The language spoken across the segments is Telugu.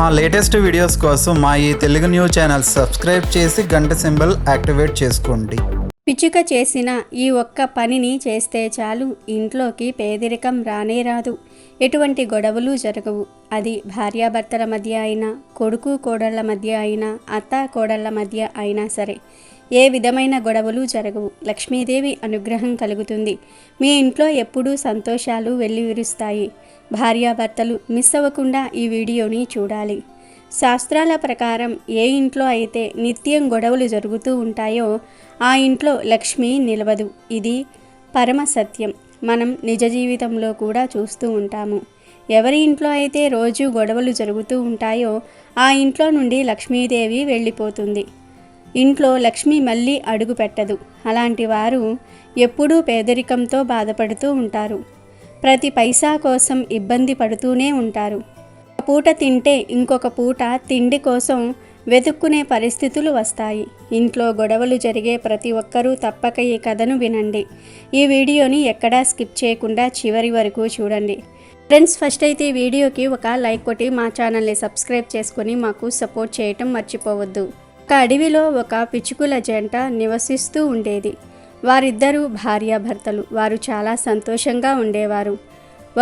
మా లేటెస్ట్ వీడియోస్ కోసం మా ఈ తెలుగు న్యూస్ ఛానల్ సబ్స్క్రైబ్ చేసి గంట సింబల్ యాక్టివేట్ చేసుకోండి. పిచ్చుక చేసిన ఈ ఒక్క పనిని చేస్తే చాలు ఇంట్లోకి పేదరికం రానే రాదు. ఎటువంటి గొడవలు జరగవు. అది భార్యాభర్తల మధ్య అయినా కొడుకు కోడళ్ళ మధ్య అయినా అత్త కోడళ్ళ మధ్య అయినా సరే. ఏ విధమైన గొడవలు జరగవు. లక్ష్మీదేవి అనుగ్రహం కలుగుతుంది. మీ ఇంట్లో ఎప్పుడూ సంతోషాలు వెల్లివిరుస్తాయి. భార్యాభర్తలు మిస్ అవ్వకుండా ఈ వీడియోని చూడాలి. శాస్త్రాల ప్రకారం ఏ ఇంట్లో అయితే నిత్యం గొడవలు జరుగుతూ ఉంటాయో ఆ ఇంట్లో లక్ష్మి నిలవదు. ఇది పరమ సత్యం. మనం నిజ జీవితంలో కూడా చూస్తూ ఉంటాము. ఎవరి ఇంట్లో అయితే రోజు గొడవలు జరుగుతూ ఉంటాయో ఆ ఇంట్లో నుండి లక్ష్మీదేవి వెళ్ళిపోతుంది. ఇంట్లో లక్ష్మి మళ్ళీ అడుగు పెట్టదు. అలాంటి వారు ఎప్పుడూ పేదరికంతో బాధపడుతూ ఉంటారు. ప్రతి పైసా కోసం ఇబ్బంది పడుతూనే ఉంటారు. ఒక పూట తింటే ఇంకొక పూట తిండి కోసం వెతుక్కునే పరిస్థితులు వస్తాయి. ఇంట్లో గొడవలు జరిగే ప్రతి ఒక్కరూ తప్పక ఈ కథను వినండి. ఈ వీడియోని ఎక్కడా స్కిప్ చేయకుండా చివరి వరకు చూడండి. ఫ్రెండ్స్ ఫస్ట్ అయితే ఈ వీడియోకి ఒక లైక్ కొట్టి మా ఛానల్ని సబ్స్క్రైబ్ చేసుకొని మాకు సపోర్ట్ చేయటం మర్చిపోవద్దు. ఒక అడవిలో ఒక పిచ్చుకుల జంట నివసిస్తూ ఉండేది. వారిద్దరూ భార్యాభర్తలు. వారు చాలా సంతోషంగా ఉండేవారు.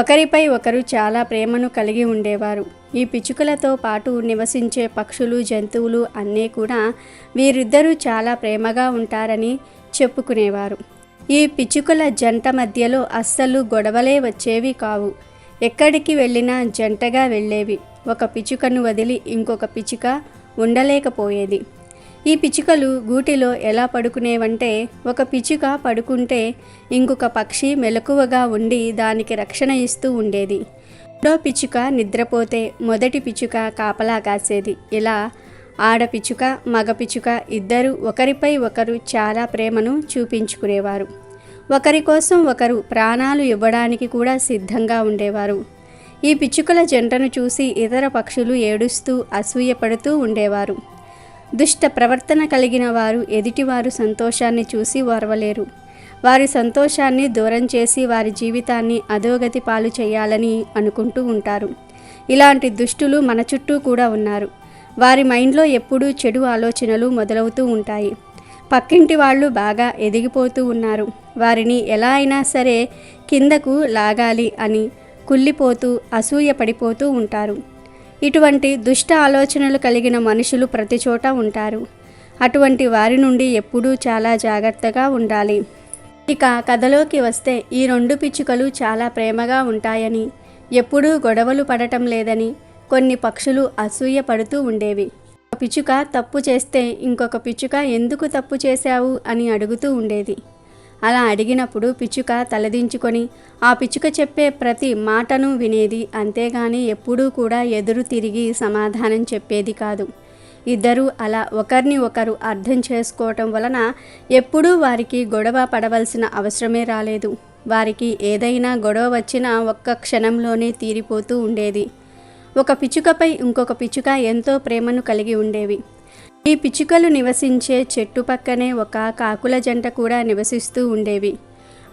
ఒకరిపై ఒకరు చాలా ప్రేమను కలిగి ఉండేవారు. ఈ పిచ్చుకలతో పాటు నివసించే పక్షులు జంతువులు అన్నీ కూడా వీరిద్దరూ చాలా ప్రేమగా ఉంటారని చెప్పుకునేవారు. ఈ పిచ్చుకల జంట మధ్యలో అస్సలు గొడవలే వచ్చేవి కావు. ఎక్కడికి వెళ్ళినా జంటగా వెళ్ళేవి. ఒక పిచ్చుకను వదిలి ఇంకొక పిచ్చుక ఉండలేకపోయేది. ఈ పిచ్చుకలు గూటిలో ఎలా పడుకునేవంటే ఒక పిచ్చుక పడుకుంటే ఇంకొక పక్షి మెలకువగా ఉండి దానికి రక్షణ ఇస్తూ ఉండేది. రెండో పిచ్చుక నిద్రపోతే మొదటి పిచ్చుక కాపలా కాసేది. ఇలా ఆడపిచ్చుక మగపిచ్చుక ఇద్దరు ఒకరిపై ఒకరు చాలా ప్రేమను చూపించుకునేవారు. ఒకరి కోసం ఒకరు ప్రాణాలు ఇవ్వడానికి కూడా సిద్ధంగా ఉండేవారు. ఈ పిచ్చుకల జంటను చూసి ఇతర పక్షులు ఏడుస్తూ అసూయపడుతూ ఉండేవారు. దుష్ట ప్రవర్తన కలిగిన వారు ఎదుటివారు సంతోషాన్ని చూసి ఓర్వలేరు. వారి సంతోషాన్ని దూరం చేసి వారి జీవితాన్ని అధోగతి పాలు చేయాలని అనుకుంటూ ఉంటారు. ఇలాంటి దుష్టులు మన చుట్టూ కూడా ఉన్నారు. వారి మైండ్లో ఎప్పుడూ చెడు ఆలోచనలు మొదలవుతూ ఉంటాయి. పక్కింటి వాళ్ళు బాగా ఎదిగిపోతూ ఉన్నారు. వారిని ఎలా అయినా సరే కిందకు లాగాలి అని కుళ్ళిపోతూ అసూయ పడిపోతూ ఉంటారు. ఇటువంటి దుష్ట ఆలోచనలు కలిగిన మనుషులు ప్రతి చోట ఉంటారు. అటువంటి వారి నుండి ఎప్పుడూ చాలా జాగ్రత్తగా ఉండాలి. ఇక కథలోకి వస్తే ఈ రెండు పిచ్చుకలు చాలా ప్రేమగా ఉంటాయని ఎప్పుడూ గొడవలు పడటం లేదని కొన్ని పక్షులు అసూయ పడుతూ ఉండేవి. ఒక పిచ్చుక తప్పు చేస్తే ఇంకొక పిచ్చుక ఎందుకు తప్పు చేశావు అని అడుగుతూ ఉండేది. అలా అడిగినప్పుడు పిచ్చుక తలదించుకొని ఆ పిచ్చుక చెప్పే ప్రతి మాటను వినేది అంతేగాని ఎప్పుడూ కూడా ఎదురు తిరిగి సమాధానం చెప్పేది కాదు. ఇద్దరూ అలా ఒకరిని ఒకరు అర్థం చేసుకోవటం వలన ఎప్పుడూ వారికి గొడవ పడవలసిన అవసరమే రాలేదు. వారికి ఏదైనా గొడవ వచ్చినా ఒక్క క్షణంలోనే తీరిపోతూ ఉండేది. ఒక పిచ్చుకపై ఇంకొక పిచ్చుక ఎంతో ప్రేమను కలిగి ఉండేవి. ఈ పిచ్చుకలు నివసించే చెట్టు పక్కనే ఒక కాకుల జంట కూడా నివసిస్తూ ఉండేవి.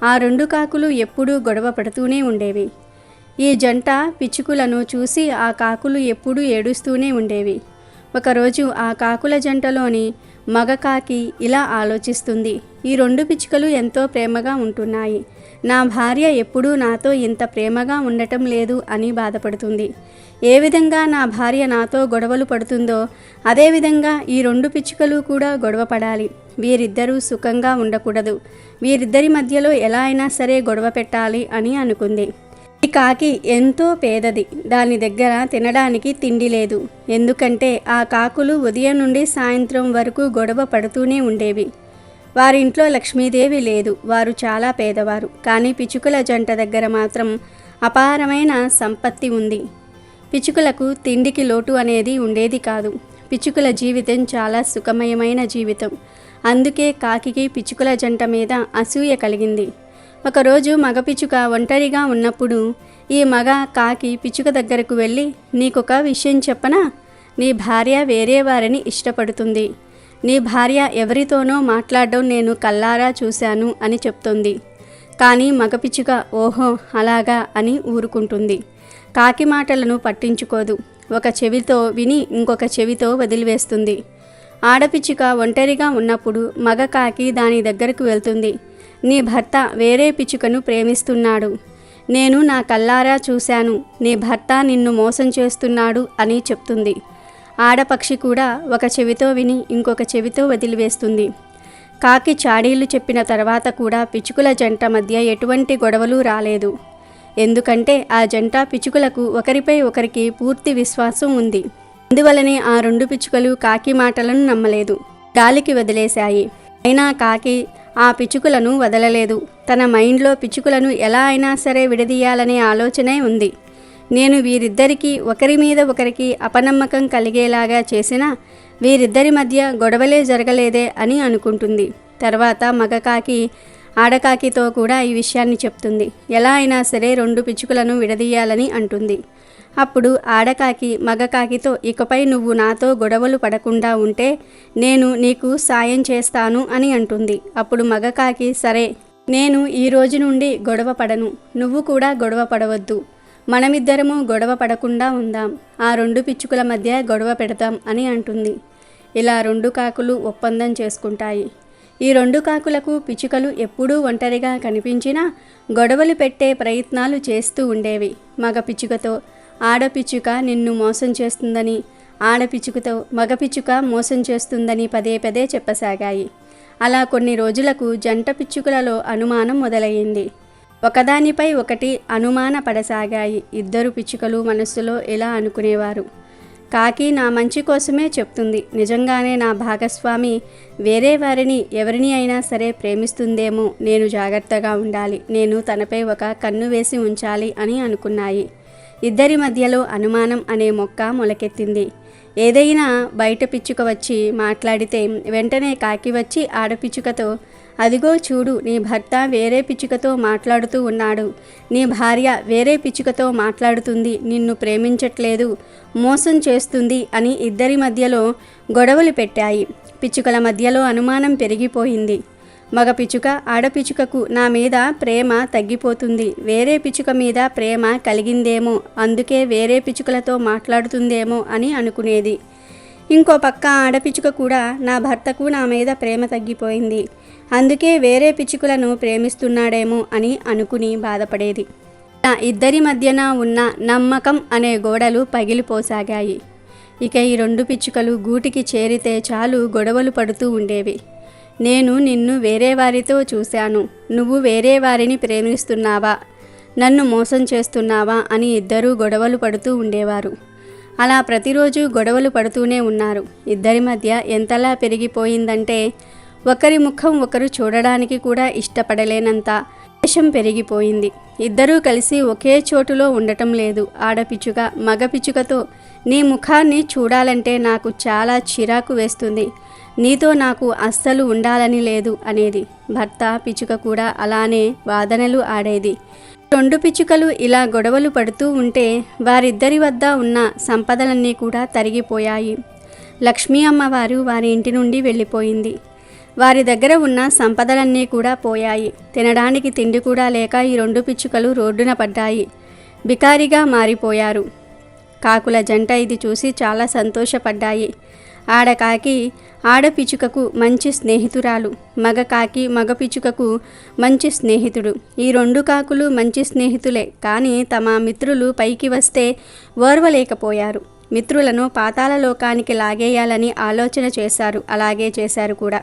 ఆ రెండు కాకులు ఎప్పుడూ గొడవ పడుతూనే ఉండేవి. ఈ జంట పిచ్చుకులను చూసి ఆ కాకులు ఎప్పుడూ ఏడుస్తూనే ఉండేవి. ఒకరోజు ఆ కాకుల జంటలోని మగ కాకి ఇలా ఆలోచిస్తుంది ఈ రెండు పిచ్చుకలు ఎంతో ప్రేమగా ఉంటున్నాయి. నా భార్య ఎప్పుడూ నాతో ఇంత ప్రేమగా ఉండటం లేదు అని బాధపడుతుంది. ఏ విధంగా నా భార్య నాతో గొడవలు పడుతుందో అదేవిధంగా ఈ రెండు పిచ్చుకలు కూడా గొడవ పడాలి వీరిద్దరూ సుఖంగా ఉండకూడదు. వీరిద్దరి మధ్యలో ఎలా అయినా సరే గొడవ పెట్టాలి అని అనుకుంది. ఈ కాకి ఎంతో పేదది. దాని దగ్గర తినడానికి తిండి లేదు. ఎందుకంటే ఆ కాకులు ఉదయం నుండి సాయంత్రం వరకు గొడవ పడుతూనే ఉండేవి. వారింట్లో లక్ష్మీదేవి లేదు. వారు చాలా పేదవారు. కానీ పిచ్చుకల జంట దగ్గర మాత్రం అపారమైన సంపత్తి ఉంది. పిచ్చుకలకు తిండికి లోటు అనేది ఉండేది కాదు. పిచ్చుకల జీవితం చాలా సుఖమయమైన జీవితం. అందుకే కాకికి పిచ్చుకల జంట మీద అసూయ కలిగింది. ఒకరోజు మగ పిచ్చుక ఒంటరిగా ఉన్నప్పుడు ఈ మగ కాకి పిచ్చుక దగ్గరకు వెళ్ళి నీకొక విషయం చెప్పనా? నీ భార్య వేరే వారిని ఇష్టపడుతుంది. నీ భార్య ఎవరితోనో మాట్లాడడం నేను కల్లారా చూశాను అని చెప్తుంది. కానీ మగపిచ్చుక ఓహో అలాగా అని ఊరుకుంటుంది. కాకి మాటలను పట్టించుకోదు. ఒక చెవితో విని ఇంకొక చెవితో వదిలివేస్తుంది. ఆడపిచ్చుక ఒంటరిగా ఉన్నప్పుడు మగ కాకి దాని దగ్గరకు వెళ్తుంది. నీ భర్త వేరే పిచ్చుకను ప్రేమిస్తున్నాడు. నేను నా కల్లారా చూశాను. నీ భర్త నిన్ను మోసం చేస్తున్నాడు అని చెప్తుంది. ఆడపక్షి కూడా ఒక చెవితో విని ఇంకొక చెవితో వదిలివేస్తుంది. కాకి చాడీలు చెప్పిన తర్వాత కూడా పిచ్చుకల జంట మధ్య ఎటువంటి గొడవలు రాలేదు. ఎందుకంటే ఆ జంట పిచ్చుకలకు ఒకరిపై ఒకరికి పూర్తి విశ్వాసం ఉంది. అందువలనే ఆ రెండు పిచ్చుకలు కాకి మాటలను నమ్మలేదు. గాలికి వదిలేశాయి. అయినా కాకి ఆ పిచ్చుకలను వదలలేదు. తన మైండ్లో పిచ్చుకలను ఎలా అయినా సరే విడదీయాలనే ఆలోచనే ఉంది. నేను వీరిద్దరికీ ఒకరి మీద ఒకరికి అపనమ్మకం కలిగేలాగా చేసినా వీరిద్దరి మధ్య గొడవలే జరగలేదే అని అనుకుంటుంది. తర్వాత మగకాకి ఆడకాకితో కూడా ఈ విషయాన్ని చెప్తుంది. ఎలా అయినా సరే రెండు పిచ్చుకలను విడదీయాలని అంటుంది. అప్పుడు ఆడకాకి మగకాకితో ఇకపై నువ్వు నాతో గొడవలు పడకుండా ఉంటే నేను నీకు సాయం చేస్తాను అని అంటుంది. అప్పుడు మగకాకి సరే నేను ఈ రోజు నుండి గొడవ పడను. నువ్వు కూడా గొడవ పడవద్దు. మనమిద్దరము గొడవ పడకుండా ఉందాం. ఆ రెండు పిచ్చుకల మధ్య గొడవ పెడతాం అని అంటుంది. ఇలా రెండు కాకులు ఒప్పందం చేసుకుంటాయి. ఈ రెండు కాకులకు పిచ్చుకలు ఎప్పుడూ ఒంటరిగా కనిపించినా గొడవలు పెట్టే ప్రయత్నాలు చేస్తూ ఉండేవి. మగ పిచ్చుకతో ఆడపిచ్చుక నిన్ను మోసం చేస్తుందని ఆడపిచ్చుకతో మగపిచ్చుక మోసం చేస్తుందని పదే పదే చెప్పసాగాయి. అలా కొన్ని రోజులకు జంట పిచ్చుకలలో అనుమానం మొదలయ్యింది ఒకదానిపై ఒకటి అనుమాన పడసాగాయి. ఇద్దరు పిచ్చుకలు మనస్సులో ఎలా అనుకునేవారు? కాకి నా మంచి కోసమే చెప్తుంది. నిజంగానే నా భాగస్వామి వేరే వారిని ఎవరిని అయినా సరే ప్రేమిస్తుందేమో. నేను జాగ్రత్తగా ఉండాలి. నేను తనపై ఒక కన్ను వేసి ఉంచాలి అని అనుకున్నాయి. ఇద్దరి మధ్యలో అనుమానం అనే మొక్క మొలకెత్తింది. ఏదైనా బయట పిచ్చుక వచ్చి మాట్లాడితే వెంటనే కాకి వచ్చి ఆడపిచ్చుకతో అదిగో చూడు నీ భర్త వేరే పిచ్చుకతో మాట్లాడుతూ ఉన్నాడు. నీ భార్య వేరే పిచ్చుకతో మాట్లాడుతుంది నిన్ను ప్రేమించట్లేదు మోసం చేస్తుంది అని ఇద్దరి మధ్యలో గొడవలు పెట్టాయి. పిచ్చుకల మధ్యలో అనుమానం పెరిగిపోయింది. మగ పిచ్చుక ఆడపిచ్చుకకు నా మీద ప్రేమ తగ్గిపోతుంది. వేరే పిచ్చుక మీద ప్రేమ కలిగిందేమో అందుకే వేరే పిచ్చుకలతో మాట్లాడుతుందేమో అని అనుకునేది. ఇంకో పక్క ఆడపిచ్చుక కూడా నా భర్తకు నా మీద ప్రేమ తగ్గిపోయింది. అందుకే వేరే పిచ్చుకలను ప్రేమిస్తున్నాడేమో అని అనుకుని బాధపడేది. నా ఇద్దరి మధ్యన ఉన్న నమ్మకం అనే గోడలు పగిలిపోసాగాయి. ఇక ఈ రెండు పిచ్చుకలు గూటికి చేరితే చాలు గొడవలు పడుతూ ఉండేవి. నేను నిన్ను వేరే వారితో చూశాను. నువ్వు వేరే వారిని ప్రేమిస్తున్నావా? నన్ను మోసం చేస్తున్నావా? అని ఇద్దరూ గొడవలు పడుతూ ఉండేవారు. అలా ప్రతిరోజు గొడవలు పడుతూనే ఉన్నారు. ఇద్దరి మధ్య ఎంతలా పెరిగిపోయిందంటే ఒకరి ముఖం ఒకరు చూడడానికి కూడా ఇష్టపడలేనంత ద్వేషం పెరిగిపోయింది. ఇద్దరూ కలిసి ఒకే చోటులో ఉండటం లేదు. ఆడపిచ్చుక మగ పిచ్చుకతో నీ ముఖాన్ని చూడాలంటే నాకు చాలా చిరాకు వేస్తుంది. నీతో నాకు అస్సలు ఉండాలని లేదు అనేది. భర్త పిచ్చుక కూడా అలానే వాదనలు ఆడేది. రెండు పిచ్చుకలు ఇలా గొడవలు పడుతూ ఉంటే వారిద్దరి వద్ద ఉన్న సంపదలన్నీ కూడా తరిగిపోయాయి. లక్ష్మీ అమ్మవారు వారి ఇంటి నుండి వెళ్ళిపోయింది. వారి దగ్గర ఉన్న సంపదలన్నీ కూడా పోయాయి. తినడానికి తిండి కూడా లేక ఈ రెండు పిచ్చుకలు రోడ్డున పడ్డాయి. బికారిగా మారిపోయారు. కాకుల జంట ఇది చూసి చాలా సంతోషపడ్డాయి. ఆడకాకి ఆడపిచుకకు మంచి స్నేహితురాలు మగ కాకి మగ పిచుకకు మంచి స్నేహితుడు. ఈ రెండు కాకులు మంచి స్నేహితులే కానీ తమ మిత్రులు పైకి వస్తే ఓర్వలేకపోయారు. మిత్రులను పాతాళలోకానికి లాగేయాలని ఆలోచన చేశారు అలాగే చేశారు కూడా.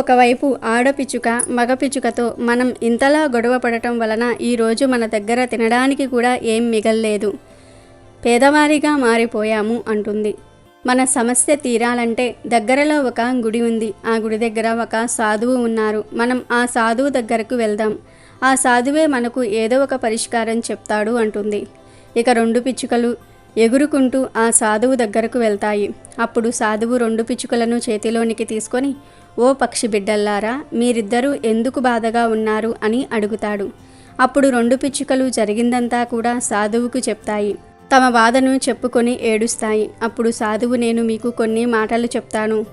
ఒకవైపు ఆడపిచ్చుక మగపిచుకతో మనం ఇంతలా గొడవ పడటం వలన ఈరోజు మన దగ్గర తినడానికి కూడా ఏం మిగల్లేదు. పేదవారిగా మారిపోయాము అంటుంది. మన సమస్య తీరాలంటే దగ్గరలో ఒక గుడి ఉంది. ఆ గుడి దగ్గర ఒక సాధువు ఉన్నారు. మనం ఆ సాధువు దగ్గరకు వెళ్దాం. ఆ సాధువే మనకు ఏదో ఒక పరిష్కారం చెప్తాడు అంటుంది. ఇక రెండు పిచ్చుకలు ఎగురుకుంటూ ఆ సాధువు దగ్గరకు వెళ్తాయి. అప్పుడు సాధువు రెండు పిచ్చుకలను చేతిలోనికి తీసుకొని ఓ పక్షి బిడ్డల్లారా మీరిద్దరూ ఎందుకు బాధగా ఉన్నారు? అని అడుగుతాడు. అప్పుడు రెండు పిచ్చుకలు జరిగిందంతా కూడా సాధువుకు చెప్తాయి. తమ బాధను చెప్పుకొని ఏడుస్తాయి. అప్పుడు సాధువు నేను మీకు కొన్ని మాటలు చెప్తాను.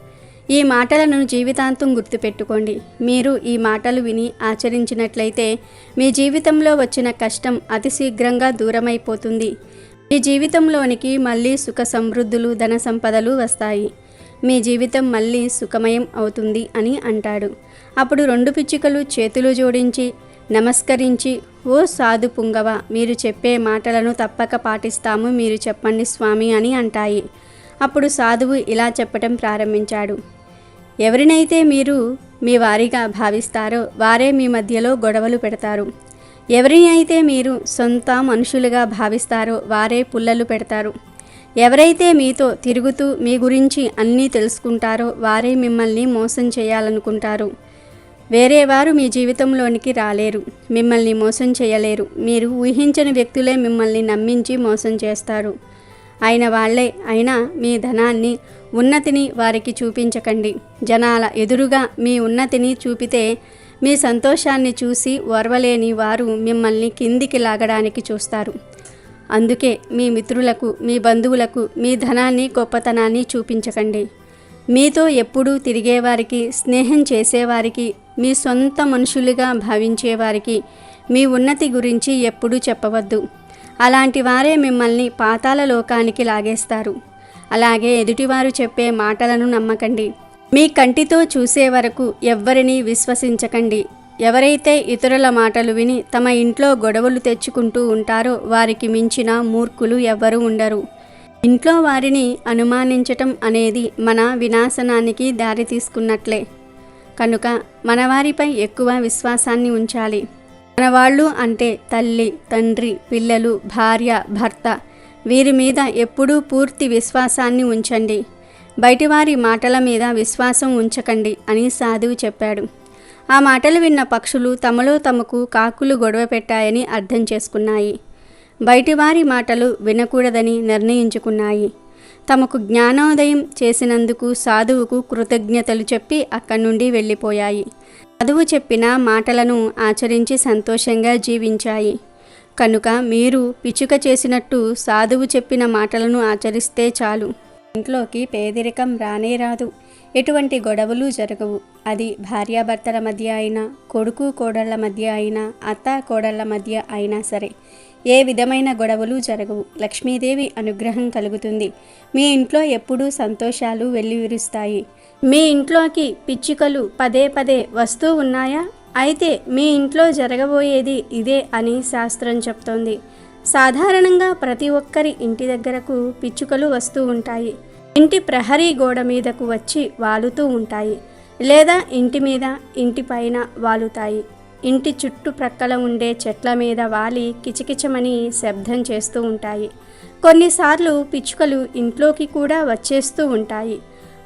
ఈ మాటలను జీవితాంతం గుర్తుపెట్టుకోండి. మీరు ఈ మాటలు విని ఆచరించినట్లయితే మీ జీవితంలో వచ్చిన కష్టం అతి శీఘ్రంగా దూరమైపోతుంది. మీ జీవితంలోనికి మళ్ళీ సుఖ సమృద్ధులు ధన సంపదలు వస్తాయి. మీ జీవితం మళ్ళీ సుఖమయం అవుతుంది అని అంటాడు. అప్పుడు రెండు పిచ్చుకలు చేతులు జోడించి నమస్కరించి ఓ సాధు పుంగవ మీరు చెప్పే మాటలను తప్పక పాటిస్తాము మీరు చెప్పండి స్వామి అని అంటాయి. అప్పుడు సాధువు ఇలా చెప్పటం ప్రారంభించాడు. ఎవరినైతే మీరు మీ వారిగా భావిస్తారో వారే మీ మధ్యలో గొడవలు పెడతారు. ఎవరిని అయితే మీరు సొంత మనుషులుగా భావిస్తారో వారే పుల్లలు పెడతారు. ఎవరైతే మీతో తిరుగుతూ మీ గురించి అన్నీ తెలుసుకుంటారో వారే మిమ్మల్ని మోసం చేయాలనుకుంటారు. వేరే వారు మీ జీవితంలోనికి రాలేరు మిమ్మల్ని మోసం చేయలేరు. మీరు ఊహించని వ్యక్తులే మిమ్మల్ని నమ్మించి మోసం చేస్తారు. అయిన వాళ్ళే అయినా మీ ధనాన్ని ఉన్నతిని వారికి చూపించకండి. జనాల ఎదురుగా మీ ఉన్నతిని చూపితే మీ సంతోషాన్ని చూసి ఓర్వలేని వారు మిమ్మల్ని కిందికి లాగడానికి చూస్తారు. అందుకే మీ మిత్రులకు మీ బంధువులకు మీ ధనాన్ని గొప్పతనాన్ని చూపించకండి. మీతో ఎప్పుడూ తిరిగేవారికి స్నేహం చేసేవారికి మీ సొంత మనుషులుగా భావించేవారికి మీ ఉన్నతి గురించి ఎప్పుడూ చెప్పవద్దు. అలాంటి వారే మిమ్మల్ని పాతాల లోకానికి లాగేస్తారు. అలాగే ఎదుటివారు చెప్పే మాటలను నమ్మకండి. మీ కంటితో చూసే వరకు ఎవ్వరినీ విశ్వసించకండి. ఎవరైతే ఇతరుల మాటలు విని తమ ఇంట్లో గొడవలు తెచ్చుకుంటూ ఉంటారో వారికి మించిన మూర్ఖులు ఎవ్వరూ ఉండరు. ఇంట్లో వారిని అనుమానించటం అనేది మన వినాశనానికి దారి తీసుకున్నట్లే కనుక మనవారిపై ఎక్కువ విశ్వాసాన్ని ఉంచాలి. మనవాళ్ళు అంటే తల్లి తండ్రి పిల్లలు భార్య భర్త. వీరి మీద ఎప్పుడూ పూర్తి విశ్వాసాన్ని ఉంచండి. బయటివారి మాటల మీద విశ్వాసం ఉంచకండి అని సాధువు చెప్పాడు. ఆ మాటలు విన్న పక్షులు తమలో తమకు కాకులు గొడవ పెట్టాయని అర్థం చేసుకున్నాయి. బయటివారి మాటలు వినకూడదని నిర్ణయించుకున్నాయి. తమకు జ్ఞానోదయం చేసినందుకు సాధువుకు కృతజ్ఞతలు చెప్పి అక్కడి నుండి వెళ్ళిపోయాయి. సాధువు చెప్పిన మాటలను ఆచరించి సంతోషంగా జీవించాయి. కనుక మీరు పిచ్చుక చేసినట్టు సాధువు చెప్పిన మాటలను ఆచరిస్తే చాలు. ఇంట్లోకి పేదరికం రానే రాదు. ఎటువంటి గొడవలు జరగవు. అది భార్యాభర్తల మధ్య అయినా కొడుకు కోడళ్ళ మధ్య అయినా అత్త కోడళ్ళ మధ్య అయినా సరే. ఏ విధమైన గొడవలు జరగవు. లక్ష్మీదేవి అనుగ్రహం కలుగుతుంది. మీ ఇంట్లో ఎప్పుడూ సంతోషాలు వెల్లివిరుస్తాయి. మీ ఇంట్లోకి పిచ్చుకలు పదే పదే వస్తూ ఉన్నాయా? అయితే మీ ఇంట్లో జరగబోయేది ఇదే అని శాస్త్రం చెప్తోంది. సాధారణంగా ప్రతి ఒక్కరి ఇంటి దగ్గరకు పిచ్చుకలు వస్తూ ఉంటాయి. ఇంటి ప్రహరీ గోడ మీదకు వచ్చి వాలుతూ ఉంటాయి. లేదా ఇంటి మీద ఇంటి పైన వాలుతాయి. ఇంటి చుట్టుప్రక్కల ఉండే చెట్ల మీద వాలి కిచకిచమని శబ్దం చేస్తూ ఉంటాయి. కొన్నిసార్లు పిచ్చుకలు ఇంట్లోకి కూడా వచ్చేస్తూ ఉంటాయి.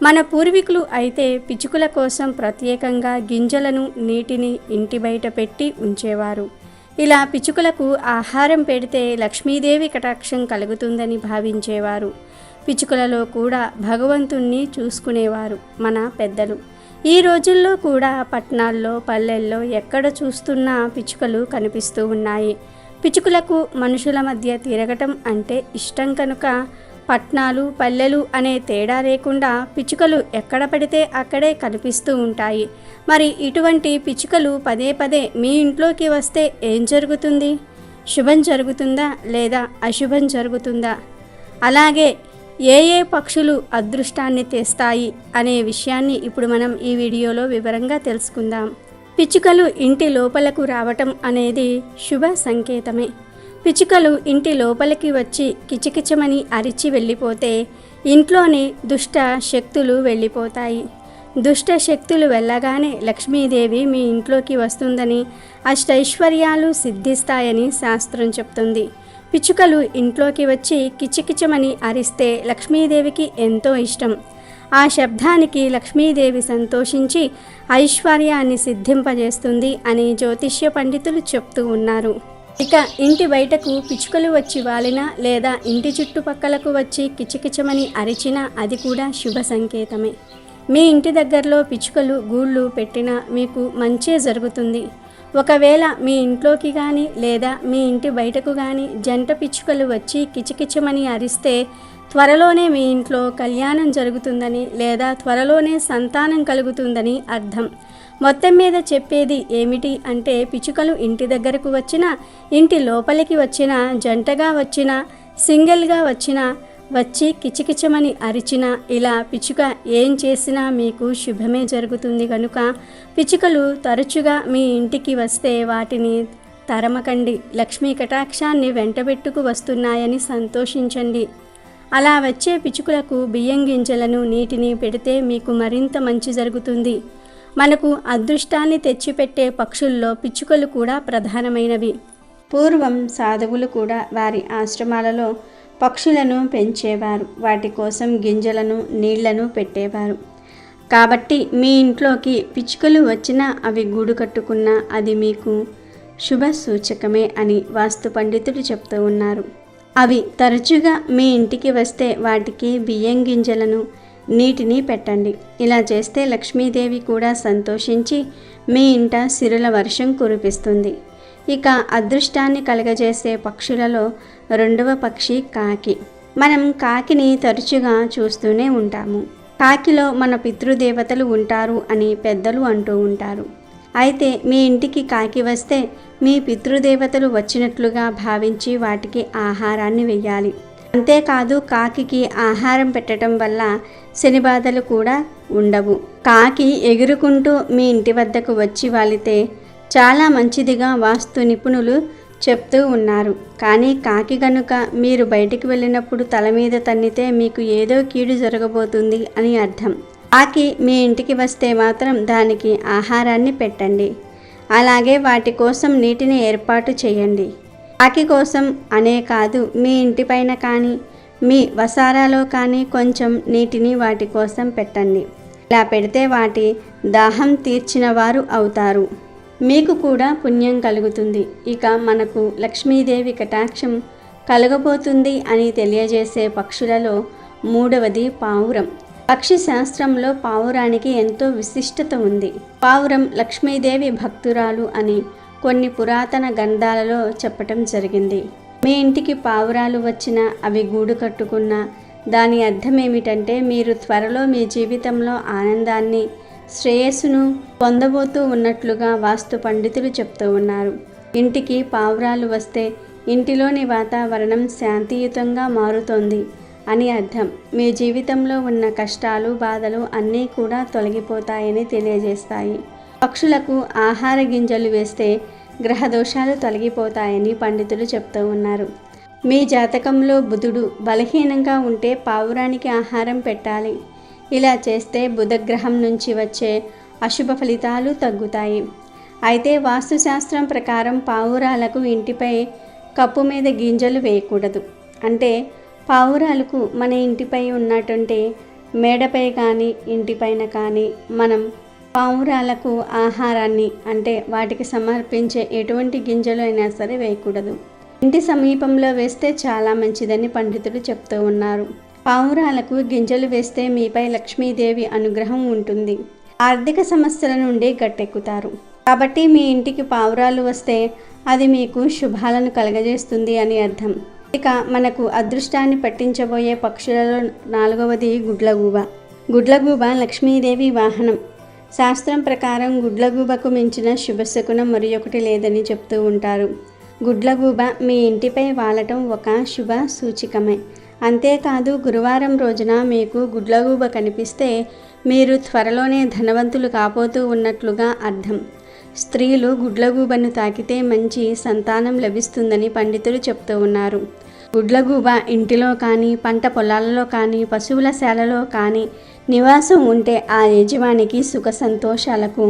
మన పూర్వీకులు అయితే పిచ్చుకల కోసం ప్రత్యేకంగా గింజలను నీటిని ఇంటి బయట పెట్టి ఉంచేవారు. ఇలా పిచ్చుకలకు ఆహారం పెడితే లక్ష్మీదేవి కటాక్షం కలుగుతుందని భావించేవారు. పిచ్చుకలలో కూడా భగవంతుణ్ణి చూసుకునేవారు మన పెద్దలు. ఈ రోజుల్లో కూడా పట్టణాల్లో పల్లెల్లో ఎక్కడ చూస్తున్నా పిచ్చుకలు కనిపిస్తూ ఉన్నాయి. పిచ్చుకలకు మనుషుల మధ్య తిరగటం అంటే ఇష్టం కనుక పట్నాలు పల్లెలు అనే తేడా లేకుండా పిచ్చుకలు ఎక్కడ పడితే అక్కడే కనిపిస్తూ ఉంటాయి. మరి ఇటువంటి పిచ్చుకలు పదే పదే మీ ఇంట్లోకి వస్తే ఏం జరుగుతుంది? శుభం జరుగుతుందా లేదా అశుభం జరుగుతుందా? అలాగే ఏ ఏ పక్షులు అదృష్టాన్ని తెస్తాయి అనే విషయాన్ని ఇప్పుడు మనం ఈ వీడియోలో వివరంగా తెలుసుకుందాం. పిచ్చుకలు ఇంటి లోపలకు రావటం అనేది శుభ సంకేతమే. పిచ్చుకలు ఇంటి లోపలికి వచ్చి కిచకిచమని అరిచి వెళ్ళిపోతే ఇంట్లోని దుష్ట శక్తులు వెళ్ళిపోతాయి. దుష్ట శక్తులు వెళ్ళగానే లక్ష్మీదేవి మీ ఇంట్లోకి వస్తుందని అష్టైశ్వర్యాలు సిద్ధిస్తాయని శాస్త్రం చెప్తుంది. పిచ్చుకలు ఇంట్లోకి వచ్చి కిచకిచమని అరిస్తే లక్ష్మీదేవికి ఎంతో ఇష్టం. ఆ శబ్దానికి లక్ష్మీదేవి సంతోషించి ఐశ్వర్యాన్ని సిద్ధింపజేస్తుంది అని జ్యోతిష్య పండితులు చెప్తూ ఉన్నారు. ఇక ఇంటి బయటకు పిచ్చుకలు వచ్చి వాలినా లేదా ఇంటి చుట్టుపక్కలకు వచ్చి కిచకిచమని అరిచినా అది కూడా శుభ సంకేతమే. మీ ఇంటి దగ్గరలో పిచ్చుకలు గూళ్ళు పెట్టినా మీకు మంచే జరుగుతుంది. ఒకవేళ మీ ఇంట్లోకి కానీ లేదా మీ ఇంటి బయటకు కానీ జంట పిచ్చుకలు వచ్చి కిచకిచమని అరిస్తే త్వరలోనే మీ ఇంట్లో కళ్యాణం జరుగుతుందని లేదా త్వరలోనే సంతానం కలుగుతుందని అర్థం. మొత్తం మీద చెప్పేది ఏమిటి అంటే పిచ్చుకలు ఇంటి దగ్గరకు వచ్చిన ఇంటి లోపలికి వచ్చిన జంటగా వచ్చిన సింగిల్గా వచ్చిన వచ్చి కిచకిచమని అరిచిన ఇలా పిచ్చుక ఏం చేసినా మీకు శుభమే జరుగుతుంది కనుక పిచ్చుకలు తరచుగా మీ ఇంటికి వస్తే వాటిని తరమకండి. లక్ష్మీ కటాక్షాన్ని వెంటబెట్టుకు వస్తున్నాయని సంతోషించండి. అలా వచ్చే పిచ్చుకలకు బియ్యం గింజలను నీటిని పెడితే మీకు మరింత మంచి జరుగుతుంది. మనకు అదృష్టాన్ని తెచ్చిపెట్టే పక్షుల్లో పిచ్చుకలు కూడా ప్రధానమైనవి. పూర్వం సాధువులు కూడా వారి ఆశ్రమాలలో పక్షులను పెంచేవారు. వాటి కోసం గింజలను నీళ్ళను పెట్టేవారు. కాబట్టి మీ ఇంట్లోకి పిచ్చుకలు వచ్చినా అవి గూడు కట్టుకున్నా అది మీకు శుభ సూచకమే అని వాస్తు పండితుడు చెప్తూ ఉన్నారు. అవి తరచుగా మీ ఇంటికి వస్తే వాటికి బియ్యం గింజలను నీటిని పెట్టండి. ఇలా చేస్తే లక్ష్మీదేవి కూడా సంతోషించి మీ ఇంట సిరుల వర్షం కురిపిస్తుంది. ఇక అదృష్టాన్ని కలగజేసే పక్షులలో రెండవ పక్షి కాకి. మనం కాకిని తరచుగా చూస్తూనే ఉంటాము. కాకిలో మన పితృదేవతలు ఉంటారు అని పెద్దలు అంటూ ఉంటారు. అయితే మీ ఇంటికి కాకి వస్తే మీ పితృదేవతలు వచ్చినట్లుగా భావించి వాటికి ఆహారాన్ని వెయ్యాలి. అంతేకాదు కాకి ఆహారం పెట్టడం వల్ల శని బాధలు కూడా ఉండవు. కాకి ఎగురుకుంటూ మీ ఇంటి వద్దకు వచ్చి వాలితే చాలా మంచిదిగా వాస్తు నిపుణులు చెప్తూ ఉన్నారు. కానీ కాకి గనుక మీరు బయటికి వెళ్ళినప్పుడు తల మీద తన్నితే మీకు ఏదో కీడు జరగబోతుంది అని అర్థం. కాకి మీ ఇంటికి వస్తే మాత్రం దానికి ఆహారాన్ని పెట్టండి. అలాగే వాటి కోసం నీటిని ఏర్పాటు చేయండి. కాకి కోసం అనే కాదు మీ ఇంటిపైన కానీ మీ వసారాలో కానీ కొంచెం నీటిని వాటి కోసం పెట్టండి. ఇలా పెడితే వాటి దాహం తీర్చిన వారు అవుతారు. మీకు కూడా పుణ్యం కలుగుతుంది. ఇక మనకు లక్ష్మీదేవి కటాక్షం కలగబోతుంది అని తెలియజేసే పక్షులలో మూడవది పావురం. పక్షి శాస్త్రంలో పావురానికి ఎంతో విశిష్టత ఉంది. పావురం లక్ష్మీదేవి భక్తురాలు అని కొన్ని పురాతన గ్రంథాలలో చెప్పటం జరిగింది. మీ ఇంటికి పావురాలు వచ్చినా అవి గూడు కట్టుకున్నా దాని అర్థం ఏమిటంటే మీరు త్వరలో మీ జీవితంలో ఆనందాన్ని శ్రేయస్సును పొందబోతూ ఉన్నట్లుగా వాస్తు పండితులు చెప్తూ ఉన్నారు. ఇంటికి పావురాలు వస్తే ఇంటిలోని వాతావరణం శాంతియుతంగా మారుతోంది అని అర్థం. మీ జీవితంలో ఉన్న కష్టాలు బాధలు అన్నీ కూడా తొలగిపోతాయని తెలియజేస్తాయి. పక్షులకు ఆహార గింజలు వేస్తే గ్రహ దోషాలు తొలగిపోతాయని పండితులు చెప్తూ ఉన్నారు. మీ జాతకంలో బుధుడు బలహీనంగా ఉంటే పావురానికి ఆహారం పెట్టాలి. ఇలా చేస్తే బుధగ్రహం నుంచి వచ్చే అశుభ ఫలితాలు తగ్గుతాయి. అయితే వాస్తుశాస్త్రం ప్రకారం పావురాలకు ఇంటిపై కప్పు మీద గింజలు వేయకూడదు. అంటే పావురాలకు మన ఇంటిపై ఉన్నటువంటి మేడపై కానీ ఇంటిపైన కానీ మనం పావురాలకు ఆహారాన్ని అంటే వాటికి సమర్పించే ఎటువంటి గింజలు అయినా సరే వేయకూడదు. ఇంటి సమీపంలో వేస్తే చాలా మంచిదని పండితులు చెప్తూ ఉన్నారు. పావురాలకు గింజలు వేస్తే మీపై లక్ష్మీదేవి అనుగ్రహం ఉంటుంది. ఆర్థిక సమస్యల నుండి గట్టెక్కుతారు. కాబట్టి మీ ఇంటికి పావురాలు వస్తే అది మీకు శుభాలను కలగజేస్తుంది అని అర్థం. ఇక మనకు అదృష్టాన్ని పట్టించబోయే పక్షులలో నాలుగవది గుడ్లగూబ. గుడ్లగూబ లక్ష్మీదేవి వాహనం. శాస్త్రం ప్రకారం గుడ్లగూబకు మించిన శుభశకునం మరి ఒకటి లేదని చెప్తూ ఉంటారు. గుడ్లగూబ మీ ఇంటిపై వాలటం ఒక శుభ సూచికమే. అంతేకాదు గురువారం రోజున మీకు గుడ్లగూబ కనిపిస్తే మీరు త్వరలోనే ధనవంతులు కాపోతూ ఉన్నట్లుగా అర్థం. స్త్రీలు గుడ్లగూబను తాకితే మంచి సంతానం లభిస్తుందని పండితులు చెప్తూ ఉన్నారు. గుడ్లగూబ ఇంటిలో కానీ పంట పొలాలలో కానీ పశువుల శాలలో కానీ నివాసం ఉంటే ఆ యజమానికి సుఖ సంతోషాలకు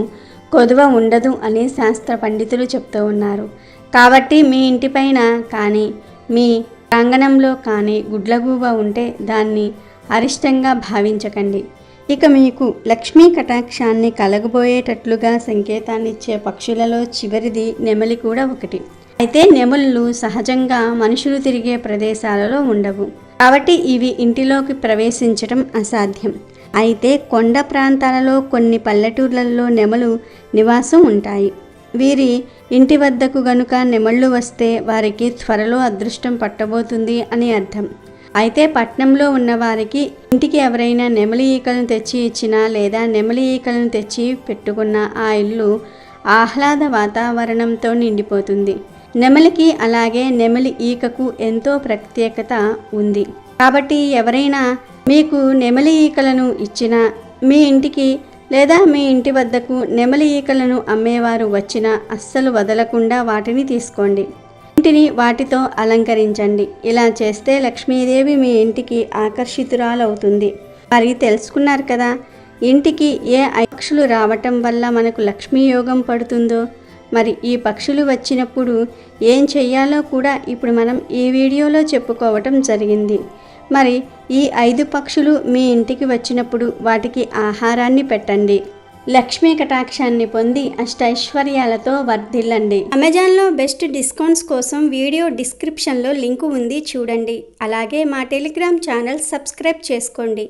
కొదువ ఉండదు అని శాస్త్ర పండితులు చెప్తూ ఉన్నారు. కాబట్టి మీ ఇంటిపైన కానీ మీ ప్రాంగణంలో కానీ గుడ్లగూబ ఉంటే దాన్ని అరిష్టంగా భావించకండి. ఇక మీకు లక్ష్మీ కటాక్షాన్ని కలగబోయేటట్లుగా సంకేతాన్నిచ్చే పక్షులలో చివరిది నెమలి కూడా ఒకటి. అయితే నెమళ్ళు సహజంగా మనుషులు తిరిగే ప్రదేశాలలో ఉండవు. కాబట్టి ఇవి ఇంటిలోకి ప్రవేశించడం అసాధ్యం. అయితే కొండ ప్రాంతాలలో కొన్ని పల్లెటూర్లలో నెమలు నివాసం ఉంటాయి. వీరి ఇంటి వద్దకు గనుక నెమళ్ళు వస్తే వారికి త్వరలో అదృష్టం పట్టబోతుంది అని అర్థం. అయితే పట్నంలో ఉన్నవారికి ఇంటికి ఎవరైనా నెమలి ఈకలను తెచ్చి ఇచ్చినా లేదా నెమలి ఈకలను తెచ్చి పెట్టుకున్న ఆ ఇల్లు ఆహ్లాద వాతావరణంతో నిండిపోతుంది. నెమలికి అలాగే నెమలి ఈకకు ఎంతో ప్రత్యేకత ఉంది. కాబట్టి ఎవరైనా మీకు నెమలి ఈకలను ఇచ్చినా మీ ఇంటికి లేదా మీ ఇంటి వద్దకు నెమలి ఈకలను అమ్మేవారు వచ్చినా అస్సలు వదలకుండా వాటిని తీసుకోండి. ఇంటిని వాటితో అలంకరించండి. ఇలా చేస్తే లక్ష్మీదేవి మీ ఇంటికి ఆకర్షితురాలవుతుంది. మరి తెలుసుకున్నారు కదా ఇంటికి ఏ పక్షులు రావటం వల్ల మనకు లక్ష్మీ యోగం పడుతుందో? మరి ఈ పక్షులు వచ్చినప్పుడు ఏం చెయ్యాలో కూడా ఇప్పుడు మనం ఈ వీడియోలో చెప్పుకోవటం జరిగింది. మరి ఈ ఐదు పక్షులు మీ ఇంటికి వచ్చినప్పుడు వాటికి ఆహారాన్ని పెట్టండి. లక్ష్మీ కటాక్షాన్ని పొంది అష్టైశ్వర్యాలతో వర్ధిల్లండి. అమెజాన్లో బెస్ట్ డిస్కౌంట్స్ కోసం వీడియో డిస్క్రిప్షన్లో లింకు ఉంది చూడండి. అలాగే మా టెలిగ్రామ్ ఛానల్ సబ్స్క్రైబ్ చేసుకోండి.